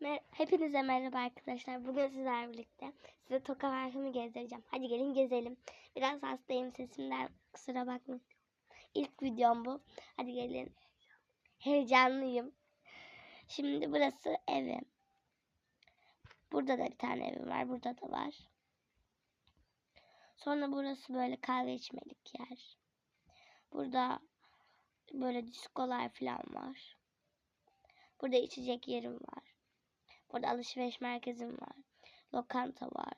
Mer- Hepinize merhaba arkadaşlar. Bugün sizlerle birlikte size Toka Parkı'nı gezdireceğim. Hadi gelin gezelim. Biraz hastayım sesimden kusura bakmayın. İlk videom bu. Hadi gelin. Heyecanlıyım. Şimdi burası evim. Burada da bir tane evim var. Burada da var. Sonra burası böyle kahve içmelik yer. Burada böyle diskolar falan var. Burada içecek yerim var. Burada alışveriş merkezim var. Lokanta var.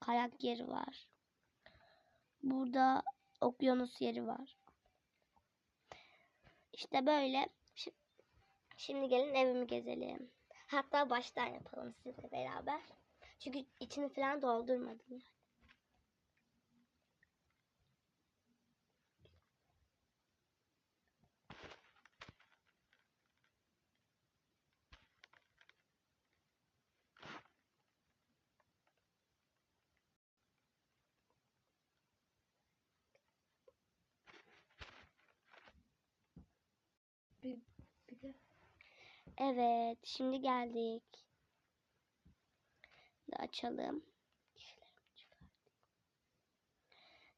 Kayak yeri var. Burada okyanus yeri var. İşte böyle. Şi- Şimdi gelin evimi gezelim. Hatta baştan yapalım sizinle beraber. Çünkü içini falan doldurmadım yani. Evet, şimdi geldik. Şimdi açalım.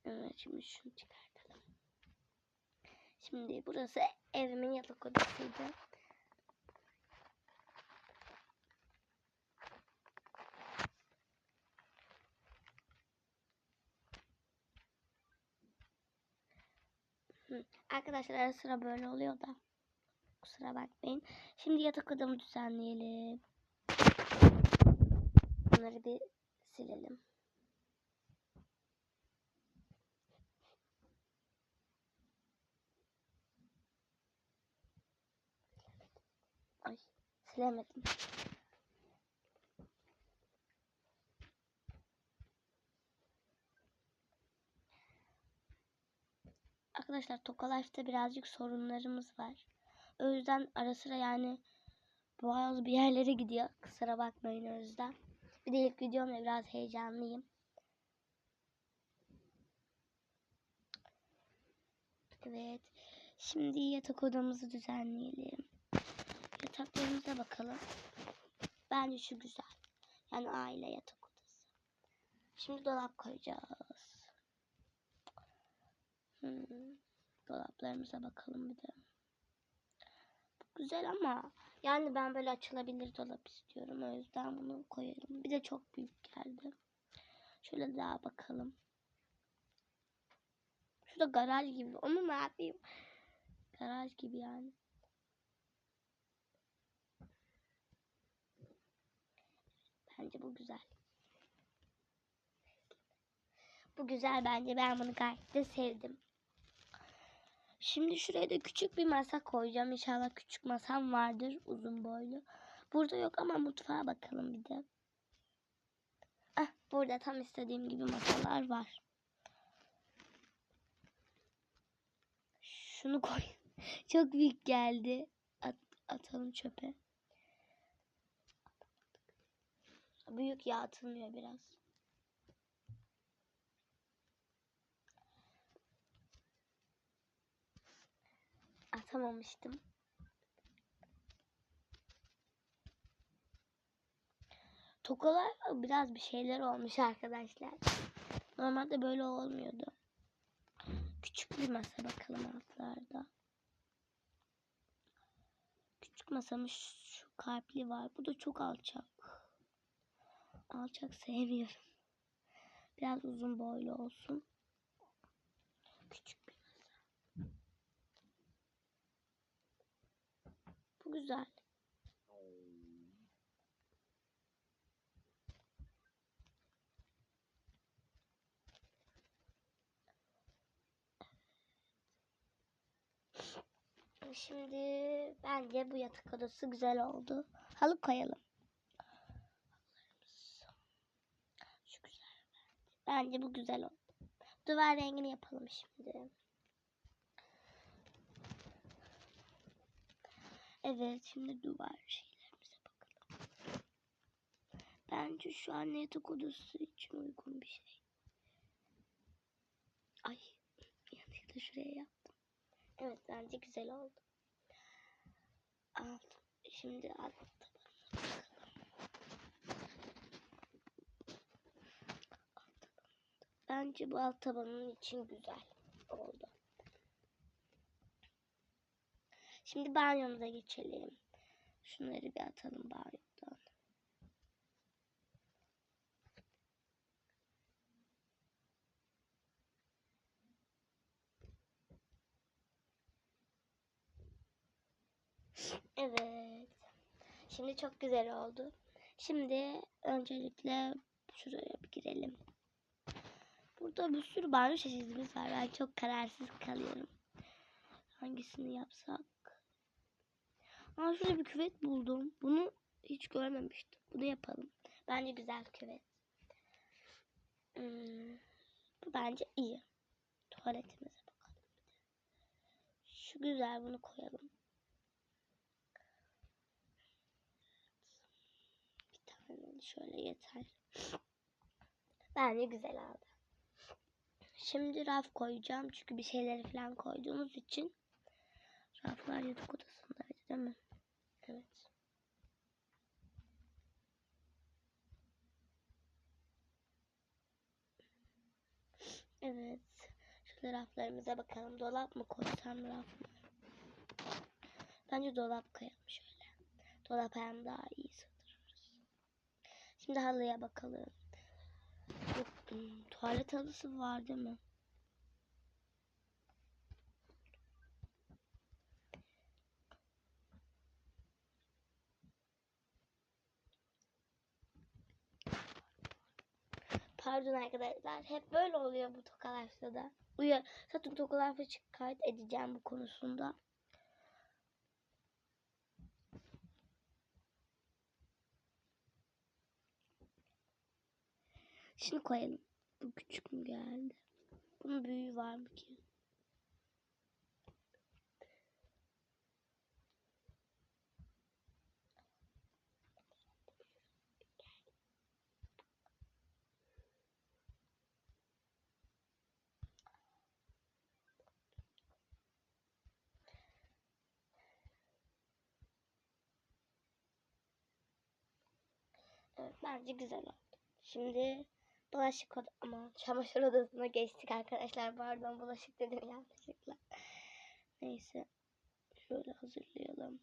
Evet, şimdi şunu çıkartalım. Şimdi burası evimin yatak odasıydı. Arkadaşlar sıra böyle oluyor da. Kusura bakmayın. Şimdi yatak odamı düzenleyelim. Bunları bir silelim. Ay silemedim. Arkadaşlar Toka Life'da birazcık sorunlarımız var. O yüzden ara sıra yani boğaz bir yerlere gidiyor. Kusura bakmayın o yüzden. Bir de ilk videomda biraz heyecanlıyım. Evet. Şimdi yatak odamızı düzenleyelim. Yataklarımıza bakalım. Bence şu güzel. Yani aile yatak odası. Şimdi dolap koyacağız. Hmm. Dolaplarımıza bakalım bir de. Güzel ama yani ben böyle açılabilir dolap istiyorum. O yüzden bunu koyarım. Bir de çok büyük geldi. Şöyle daha bakalım. Şurada garaj gibi. Onu ne yapayım? Garaj gibi yani. Bence bu güzel. Bu güzel bence. Ben bunu gayet de sevdim. Şimdi şuraya da küçük bir masa koyacağım. İnşallah küçük masam vardır uzun boylu. Burada yok ama mutfağa bakalım bir de. Ah, burada tam istediğim gibi masalar var. Şunu koy. Çok büyük geldi. At, atalım çöpe. Büyük ya atılmıyor biraz. Atamamıştım. Tokalar biraz bir şeyler olmuş arkadaşlar. Normalde böyle olmuyordu. Küçük bir masa bakalım altlarda. Küçük masamız şu kalpli var. Bu da çok alçak. Alçak sevmiyorum. Biraz uzun boylu olsun. Küçük bir masa. Bu güzel. Şimdi bence bu yatak odası güzel oldu. Halı koyalım. Şu güzel bence. Bu güzel oldu. Duvar rengini yapalım şimdi. Evet şimdi duvar şeylerimize bakalım. Bence şu an yatak odası için uygun bir şey. Ay yanlışlıkla şuraya yaptım. Evet bence güzel oldu. Alt, şimdi alt tabanına bakalım. Bence bu alt tabanın için güzel oldu. Şimdi banyomuza geçelim. Şunları bir atalım banyo. Evet. Şimdi çok güzel oldu. Şimdi öncelikle şuraya bir girelim. Burada bir sürü banyo çeşidimiz var. Ben çok kararsız kalıyorum. Hangisini yapsak? Aa şurada bir küvet buldum. Bunu hiç görmemiştim. Bunu yapalım. Bence güzel küvet. Hmm, bu bence iyi. Tuvaletimize bakalım. Şu güzel bunu koyalım. Bir tane şöyle yeter. Bence güzel oldu. Şimdi raf koyacağım çünkü bir şeyleri falan koyduğumuz için raflar yatak odasındaydı değil mi? Evet. Evet. Şöyle raflarımıza bakalım. Dolap mı koysam raf mı? Bence dolap koyalım şöyle. Dolap hem daha iyi. Şimdi halıya bakalım. Tuvalet halısı var değil mi? Pardon arkadaşlar. Hep böyle oluyor bu tokalaşta da. Uyar. Zaten tokalaşta şikayet edeceğim bu konusunda. Şimdi koyalım. Bu küçük mü geldi? Bunun büyüğü var mı ki? Evet, bence güzel oldu. Şimdi bulaşık oda ama çamaşır odasına geçtik arkadaşlar. Pardon bulaşık dedim yanlışlıkla. Neyse. Şöyle hazırlayalım.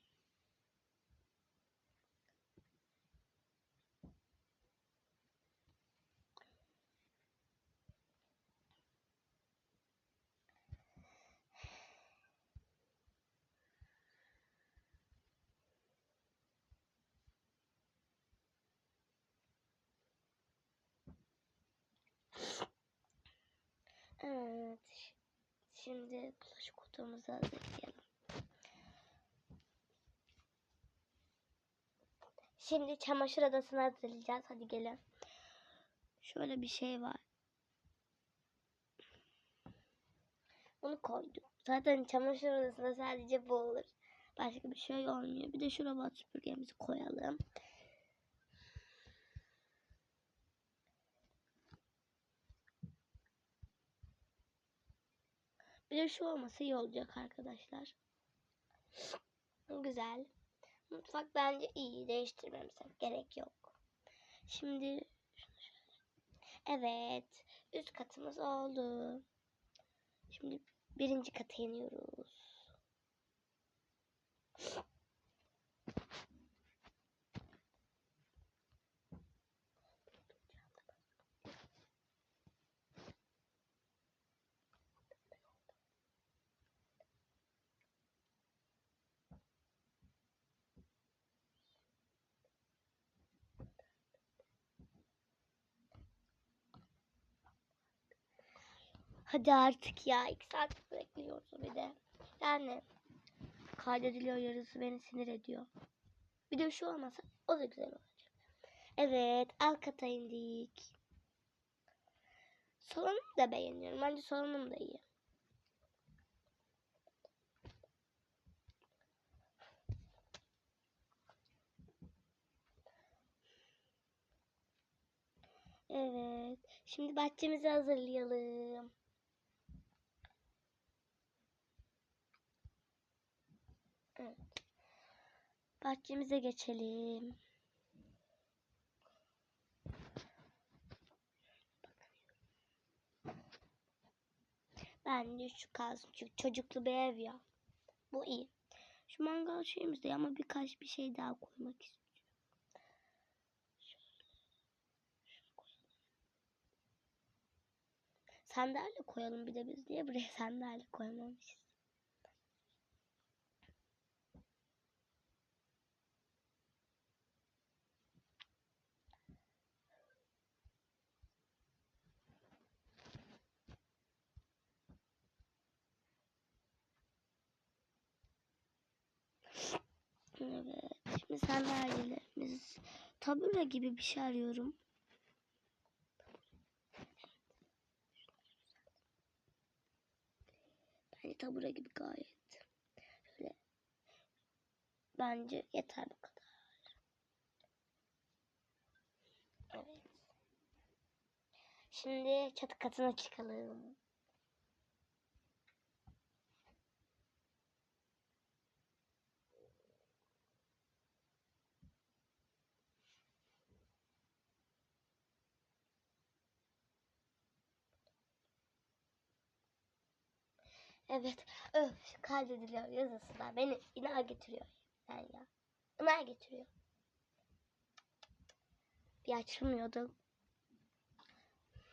Evet. Şimdi bulaşık odamızı hazırlayalım. Şimdi çamaşır odasını hazırlayacağız. Hadi gelin. Şöyle bir şey var. Bunu koydum. Zaten çamaşır odasında sadece bu olur. Başka bir şey olmuyor. Bir de şu robot süpürgemizi koyalım. Bir de şu olması iyi olacak arkadaşlar. Güzel. Mutfak bence iyi. Değiştirmemize gerek yok. Şimdi. Evet. Üst katımız oldu. Şimdi birinci kata iniyoruz. Hadi artık ya. iki saat bekliyoruz bir de. Yani kaydediliyor yarısı beni sinir ediyor. Bir de şu olmasa o da güzel olacak. Evet alt kata indik. Salonumu da beğeniyorum. Bence salonum da iyi. Evet. Şimdi bahçemizi hazırlayalım. Bahçemize geçelim. Bence şu kalsın çünkü çocuklu bir ev ya. Bu iyi. Şu mangal şeyimiz de ama birkaç bir şey daha koymak istiyorum. Sandalye koyalım bir de biz niye buraya sandalye koymamışız? Evet. Şimdi sandalyelerimiz tabure gibi bir şey arıyorum. Bence tabure gibi gayet. Şöyle. Bence yeter bu kadar. Evet. Şimdi çatı katına çıkalım. Evet. Öf kaydediliyor yazısı da. Beni iner getiriyor. Yani ya. İner getiriyor. Bir açılmıyordu. Öf.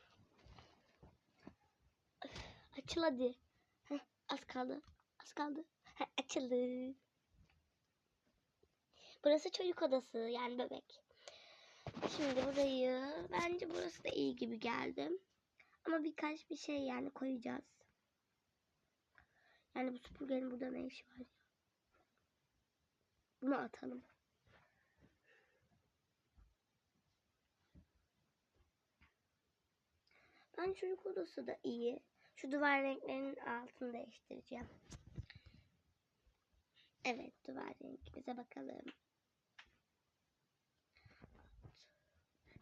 Heh, az kaldı. Az kaldı. Heh, açıldı. Burası çocuk odası. Yani bebek. Şimdi burayı bence burası da iyi gibi geldi. Ama birkaç bir şey yani koyacağız. Yani bu süpürgenin burada ne işi var ya? Bunu atalım. Ben çocuk odası da iyi. Şu duvar renklerinin altını değiştireceğim. Evet duvar rengimize bakalım.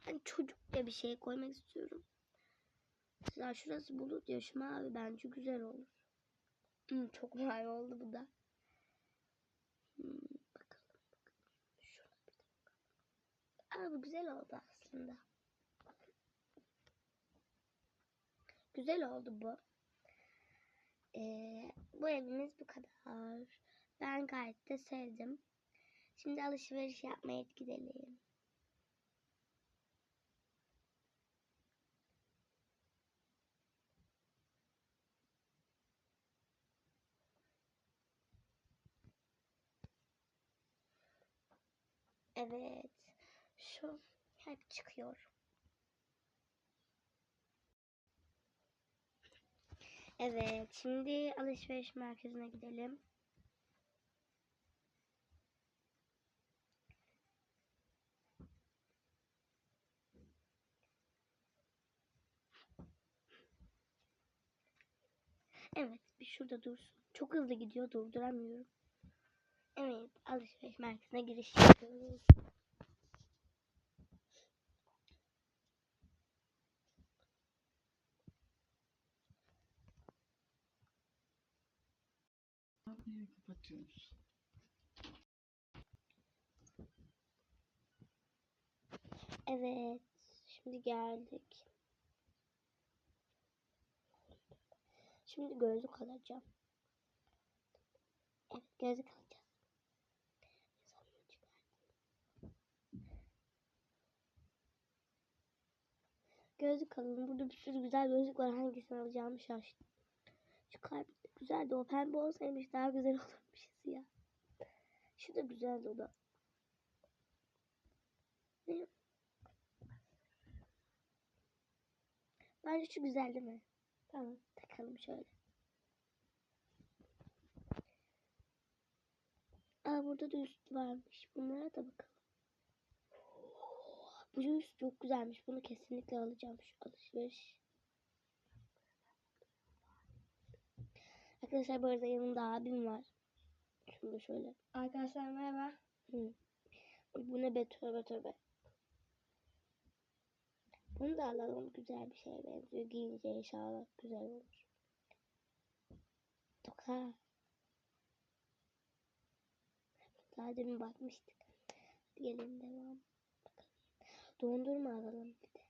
Ben çocukça bir şey koymak istiyorum. Mesela şurası bulut ya şu mavi bence güzel olur. Hmm, çok mavi oldu bu da. Hmm, bakalım. Şuna bir de bakalım. Aa, bu güzel oldu aslında. Güzel oldu bu. Ee, bu evimiz bu kadar. Ben gayet de sevdim. Şimdi alışveriş yapmaya gidelim. Evet. Şu hep çıkıyor. Evet. Şimdi alışveriş merkezine gidelim. Evet. Bir şurada dursun. Çok hızlı gidiyor. Durduramıyorum. Evet. Alışveriş merkezine giriş yapıyoruz. Evet. Şimdi geldik. Şimdi gözlük alacağım. Evet gözlük alacağız. Gözlük alalım. Burada bir sürü güzel gözlük var. Hangisini alacağımı şaştım. Şu kalp güzeldi. O pembe olsaymış daha güzel olurmuş ya. Şu da güzeldi o da. Bence şu güzel değil mi? Tamam takalım şöyle. Aa burada da üst varmış. Bunlara da bakalım. Bu üst çok güzelmiş. Bunu kesinlikle alacağım şu alışveriş. Arkadaşlar bu arada yanımda abim var. Şunu da şöyle. Arkadaşlar merhaba. Hı. Bu ne be tövbe tövbe. Bunu da alalım. Güzel bir şeye benziyor. Giyince inşallah güzel olur. Toka. Daha demin bakmıştık. Gelin devam. Dondurma alalım bir de.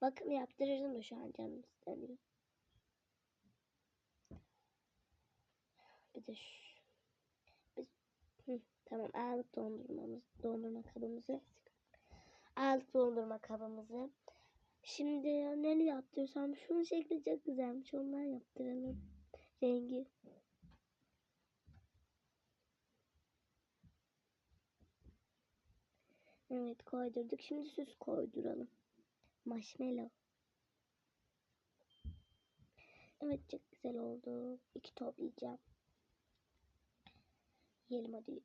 Bakım yaptırırdım da şu an canım istemiyor. Bir de şu. Biz, hı, tamam aldık dondurmamız, dondurma kabımızı. Aldık dondurma kabımızı. Şimdi ne yaptırsam şunun şekli çok güzelmiş. Ondan yaptıralım. Rengi. Evet koydurduk. Şimdi süs koyduralım. Marshmallow. Evet çok güzel oldu. İki top yiyeceğim. Yiyelim hadi.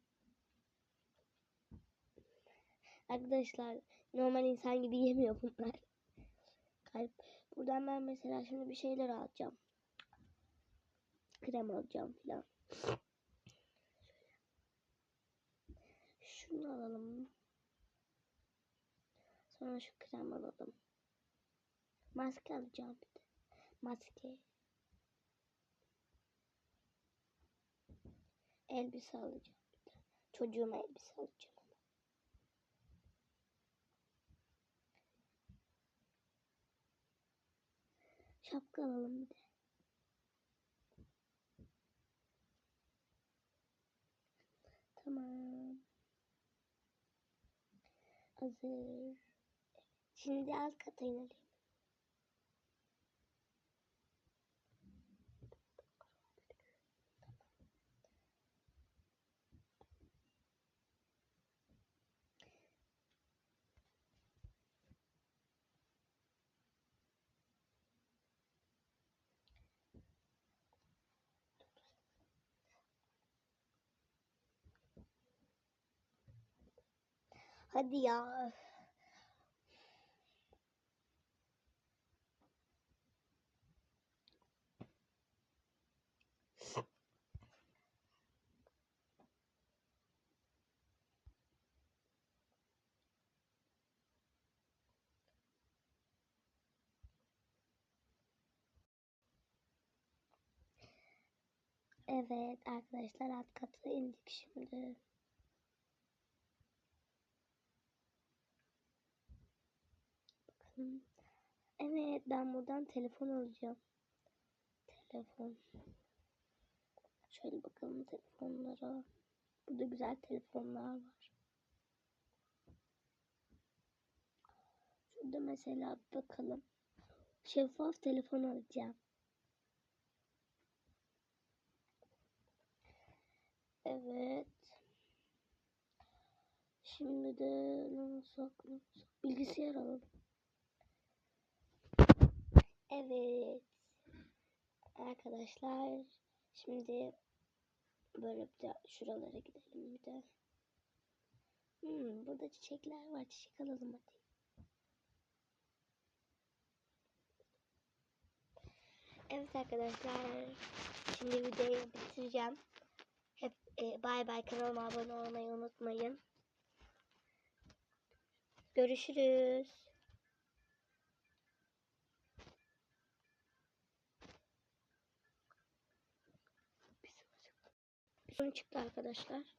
Arkadaşlar normal insan gibi yemiyor bunlar. Kalp. Buradan ben mesela şimdi bir şeyler alacağım. Krem alacağım filan. Şunu alalım. Sonra şu krem alalım. Maske alacağım bir de. Maske. Elbise alacağım bir de. Çocuğuma elbise alacağım. Şapka alalım bir de. Tamam. Hazır. Şimdi alt kata inelim. Hadi ya. Evet arkadaşlar alt kata indik şimdi. Bakalım. Evet ben buradan telefon alacağım. Telefon. Şöyle bakalım telefonlara. Burada güzel telefonlar var. Şurada mesela bakalım. Şeffaf telefon alacağım. Evet. Şimdi de olsak bilgisayar alalım. Evet. Arkadaşlar şimdi böyle bir de şuralara gidelim bir de. Hmm, burada çiçekler var. Çiçek alalım hadi. Evet arkadaşlar. Şimdi videoyu bitireceğim. E, bay bay kanalıma abone olmayı unutmayın. Görüşürüz. Sorun çıktı arkadaşlar.